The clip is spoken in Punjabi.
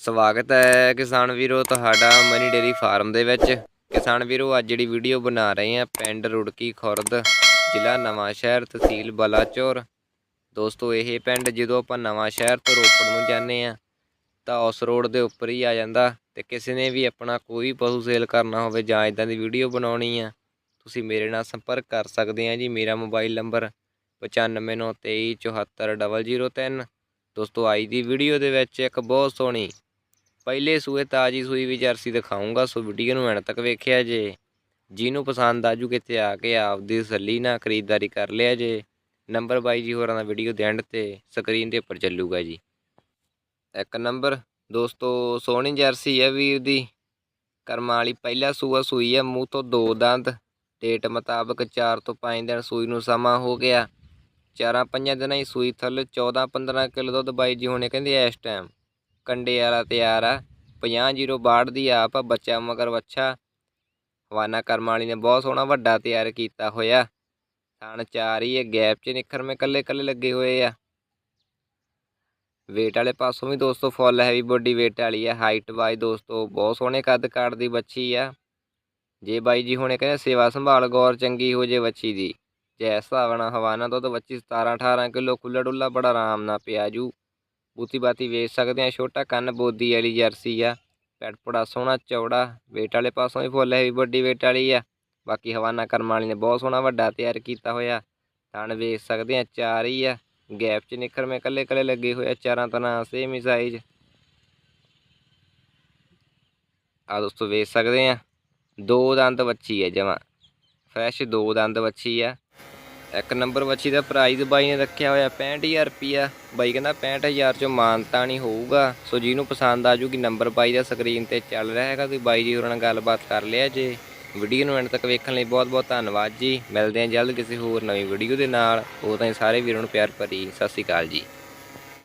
ਸਵਾਗਤ ਹੈ ਕਿਸਾਨ ਵੀਰੋ ਤੁਹਾਡਾ ਮਨੀ ਡੇਰੀ ਫਾਰਮ ਦੇ ਵਿੱਚ। ਕਿਸਾਨ ਵੀਰੋ, ਅੱਜ ਜਿਹੜੀ ਵੀਡੀਓ ਬਣਾ ਰਹੇ ਆ ਪਿੰਡ ਰੁੜਕੀ ਖੁਰਦ, ਜ਼ਿਲ੍ਹਾ ਨਵਾਂ ਸ਼ਹਿਰ, ਤਹਿਸੀਲ ਬਲਾਚੌਰ। ਦੋਸਤੋ, ਇਹ ਪਿੰਡ ਜਦੋਂ ਆਪਾਂ ਨਵਾਂ ਸ਼ਹਿਰ ਤੋਂ ਰੋਪੜ ਨੂੰ ਜਾਂਦੇ ਆ ਤਾਂ ਉਸ ਰੋਡ ਦੇ ਉੱਪਰ ਹੀ ਆ ਜਾਂਦਾ ਤੇ ਕਿਸੇ ਨੇ ਵੀ ਆਪਣਾ ਕੋਈ ਪਸ਼ੂ ਸੇਲ ਕਰਨਾ ਹੋਵੇ ਜਾਂ ਇਦਾਂ ਦੀ ਵੀਡੀਓ ਬਣਾਉਣੀ ਆ, ਤੁਸੀਂ ਮੇਰੇ ਨਾਲ ਸੰਪਰਕ ਕਰ ਸਕਦੇ ਆ ਜੀ। ਮੇਰਾ ਮੋਬਾਈਲ ਨੰਬਰ 9593244003 ਦੋਸਤੋ, ਅੱਜ ਦੀ ਵੀਡੀਓ ਦੇ ਵਿੱਚ ਇੱਕ ਬਹੁਤ ਸੋਹਣੀ ਪਹਿਲੇ ਸੂਏ ਤਾਜੀ ਸੂਈ ਵੀ ਜਰਸੀ ਦਿਖਾਉਂਗਾ ਸੋ ਵੀਡੀਓ ਨੂੰ ਐਂਡ ਤੱਕ ਵੇਖਿਆ ਜੇ। ਜਿਹਨੂੰ ਪਸੰਦ ਆਜੂ ਕਿਤੇ ਆ ਕੇ ਆਪਦੀ ਤਸੱਲੀ ਨਾਲ ਖਰੀਦਦਾਰੀ ਕਰ ਲਿਆ ਜੇ। ਨੰਬਰ ਬਾਈ ਜੀ ਹੋਰਾਂ ਦਾ ਵੀਡੀਓ ਦੇ ਐਂਡ ਤੇ, ਸਕਰੀਨ ਦੇ ਉੱਪਰ ਚੱਲੂਗਾ ਜੀ। ਇੱਕ ਨੰਬਰ, ਦੋਸਤੋ, ਸੋਹਣੀ ਜਰਸੀ ਹੈ ਵੀਰ ਦੀ। ਕਰਮਾਂ ਵਾਲੀ ਪਹਿਲਾ ਸੂਆ ਸੂਈ ਹੈ ਮੂੰਹ ਤੋਂ ਦੋ ਦੰਦ। ਡੇਟ ਮੁਤਾਬਕ 4 ਤੋਂ 5 ਦਿਨ ਸੂਈ ਨੂੰ ਸਮਾਂ ਹੋ ਗਿਆ। ਚਾਰਾਂ ਪੰਜਾਂ ਦਿਨਾਂ ਹੀ ਸੂਈ ਥੱਲੇ 14 15 ਕਿਲੋ ਦੁੱਧ ਬਾਈ ਜੀ ਹੁਣੇ ਕਹਿੰਦੇ ਇਸ ਟਾਈਮ ਕੰਡੇ ਵਾਲਾ ਤਿਆਰ ਆ। 50 ਦੀ ਆਪ ਬੱਚਾ ਮਗਰ ਵੱਛਾ। ਹਵਾਨਾ ਕਰਮ ਵਾਲੀ ਨੇ ਬਹੁਤ ਸੋਹਣਾ ਵੱਡਾ ਤਿਆਰ ਕੀਤਾ ਹੋਇਆ। ਥਣ ਚਾਰ ਹੀ ਹੈ, ਗੈਪ 'ਚ ਨਿਖਰਮੇ ਕੱਲੇ ਕੱਲੇ ਲੱਗੇ ਹੋਏ ਆ। ਵੇਟ ਵਾਲੇ ਪਾਸੋਂ ਵੀ ਦੋਸਤੋ ਫੁੱਲ ਹੈਵੀ ਬੋਡੀ ਵੇਟ ਵਾਲੀ ਆ। ਹਾਈਟ ਵਾਈ ਦੋਸਤੋ ਬਹੁਤ ਸੋਹਣੇ ਕੱਦ ਕਾਠ ਦੀ ਬੱਚੀ ਆ। ਜੇ ਬਾਈ ਜੀ ਹੁਣੇ ਕਹਿੰਦੇ ਸੇਵਾ ਸੰਭਾਲ ਗੌਰ ਚੰਗੀ ਹੋ ਜੇ ਬੱਚੀ ਦੀ। ਜੈ ਹਿਸਾਬ ਨਾਲ ਹਵਾਨਾ ਤੋਂ ਤਾਂ ਬੱਚੀ 17 18 ਕਿਲੋ ਖੁੱਲਾ ਡੁੱਲਾ ਬੜਾ ਆਰਾਮ ਨਾਲ ਪਿਆ ਜੂ। ਬੂਤੀ ਬਾਤੀ ਵੇਚ ਸਕਦੇ ਆ ਛੋਟਾ ਕੰਨ ਬੋਦੀ ਵਾਲੀ ਜਰਸੀ ਆ, ਪੈਟ ਪੜਾ ਸੋਹਣਾ, ਚੌੜਾ ਵੇਟ ਵਾਲੇ ਪਾਸੋਂ ਵੀ ਫੁੱਲ ਹੈਵੀ ਵੱਡੀ ਵੇਟ ਵਾਲੀ ਆ। ਬਾਕੀ ਹਵਾਨਾ ਕਰਮ ਵਾਲੀ ਨੇ ਬਹੁਤ ਸੋਹਣਾ ਵੱਡਾ ਤਿਆਰ ਕੀਤਾ ਹੋਇਆ। ਥਣ ਵੇਚ ਸਕਦੇ ਆ ਚਾਰ ਹੀ ਆ। ਗੈਪ 'ਚ ਨਿਖਰ ਨਿਖਰਮੇ ਕੱਲੇ ਕੱਲੇ ਲੱਗੇ ਹੋਏ ਚਾਰਾਂ ਤਰ੍ਹਾਂ ਸੇਮ ਹੀ ਸਾਈਜ਼ ਆ ਦੋਸਤੋ ਵੇਚ ਸਕਦੇ ਆ ਦੋ ਦੰਦ ਵੱਛੀ ਹੈ ਜਮਾ। ਫਰੈਸ਼ ਦੋ ਦੰਦ ਵੱਛੀ ਆ। ਇੱਕ ਨੰਬਰ ਵੱਛੀ ਦਾ ਪ੍ਰਾਈਜ਼ ਬਾਈ ਨੇ ਰੱਖਿਆ ਹੋਇਆ 65000 ਰੁਪਿਆ ਬਾਈ ਕਹਿੰਦਾ 65000 ਚੋਂ ਮਾਨਤਾ ਨਹੀਂ ਹੋਊਗਾ। ਸੋ ਜਿਹਨੂੰ ਪਸੰਦ ਆ ਜੂਗੀ ਨੰਬਰ ਬਾਈ ਦਾ ਸਕਰੀਨ ਤੇ ਚੱਲ ਰਿਹਾ ਹੈਗਾ। ਤੁਸੀਂ ਬਾਈ ਜੀ ਹੋਰਾਂ ਨਾਲ ਗੱਲਬਾਤ ਕਰ ਲਿਆ ਜੇ। ਵੀਡੀਓ ਨੂੰ ਐਂਡ ਤੱਕ ਵੇਖਣ ਲਈ ਬਹੁਤ ਬਹੁਤ ਧੰਨਵਾਦ ਜੀ। ਮਿਲਦੇ ਹਾਂ ਜਲਦ ਕਿਸੇ ਹੋਰ ਨਵੀਂ ਵੀਡੀਓ ਦੇ ਨਾਲ। ਉਹ ਤਾਂ ਸਾਰੇ ਵੀਰਾਂ ਨੂੰ ਪਿਆਰ ਭਰੀ ਸਤਿ ਸ਼੍ਰੀ ਅਕਾਲ ਜੀ।